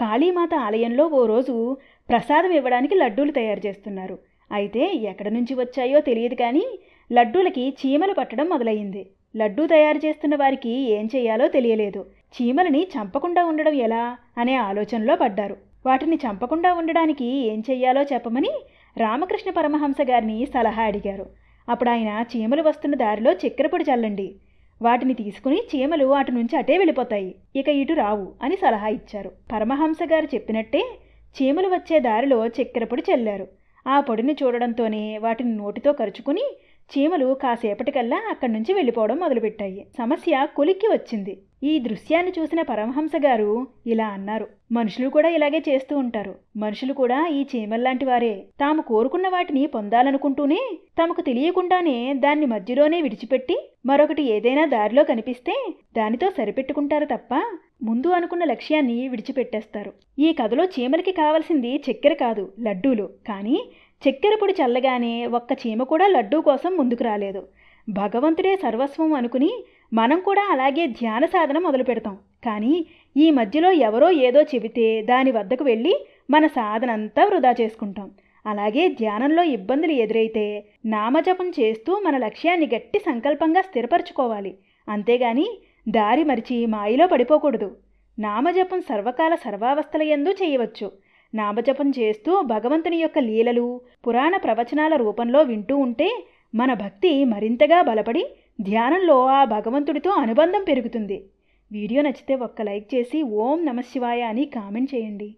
కాళీమాత ఆలయంలో ఓ రోజు ప్రసాదం ఇవ్వడానికి లడ్డూలు తయారు చేస్తున్నారు. అయితే ఎక్కడి నుంచి వచ్చాయో తెలియదు కానీ లడ్డూలకి చీమలు పట్టడం మొదలయ్యింది. లడ్డూ తయారు చేస్తున్న వారికి ఏం చేయాలో తెలియలేదు. చీమలని చంపకుండా ఉండడం ఎలా అనే ఆలోచనలో పడ్డారు. వాటిని చంపకుండా ఉండడానికి ఏం చెయ్యాలో చెప్పమని రామకృష్ణ పరమహంస గారిని సలహా అడిగారు. అప్పుడు ఆయన చీమలు వస్తున్న దారిలో చక్కెరపొడి చల్లండి. వాటిని తీసుకుని చీమలు అటు నుంచి అటే వెళ్ళిపోతాయి. ఇక ఇటు రావు అని సలహా ఇచ్చారు. పరమహంస గారు చెప్పినట్టే చీమలు వచ్చే దారిలో చక్కెర పొడి చల్లారు. ఆ పొడిని చూడడంతోనే వాటిని నోటితో కరుచుకుని చీమలు కాసేపటికల్లా అక్కడి నుంచి వెళ్ళిపోవడం మొదలుపెట్టాయి. సమస్య కొలిక్కి వచ్చింది. ఈ దృశ్యాన్ని చూసిన పరమహంస గారు ఇలా అన్నారు. మనుషులు కూడా ఇలాగే చేస్తూ ఉంటారు. మనుషులు కూడా ఈ చీమల్లాంటి వారే. తాము కోరుకున్న వాటిని పొందాలనుకుంటూనే తమకు తెలియకుండానే దాన్ని మధ్యలోనే విడిచిపెట్టి మరొకటి ఏదైనా దారిలో కనిపిస్తే దానితో సరిపెట్టుకుంటారు తప్ప ముందు అనుకున్న లక్ష్యాన్ని విడిచిపెట్టేస్తారు. ఈ కథలో చీమలకి కావలసింది చక్కెర కాదు లడ్డూలు. కానీ చక్కెర పొడి చల్లగానే ఒక్క చీమ కూడా లడ్డూ కోసం ముందుకు రాలేదు. భగవంతుడే సర్వస్వం అనుకుని మనం కూడా అలాగే ధ్యాన సాధన మొదలు పెడతాం. కానీ ఈ మధ్యలో ఎవరో ఏదో చెబితే దాని వద్దకు వెళ్ళి మన సాధన అంతా వృధా చేసుకుంటాం. అలాగే ధ్యానంలో ఇబ్బందులు ఎదురైతే నామజపం చేస్తూ మన లక్ష్యాన్ని గట్టి సంకల్పంగా స్థిరపరచుకోవాలి. అంతేగాని దారి మరిచి మాయలో పడిపోకూడదు. నామజపం సర్వకాల సర్వావస్థల ఎందు చేయవచ్చు. నామజపం చేస్తూ భగవంతుని యొక్క లీలలు పురాణ ప్రవచనాల రూపంలో వింటూ ఉంటే మన భక్తి మరింతగా బలపడి ధ్యానంలో ఆ భగవంతుడితో అనుబంధం పెరుగుతుంది. వీడియో నచ్చితే ఒక్క లైక్ చేసి ఓం నమశివాయ అని కామెంట్ చేయండి.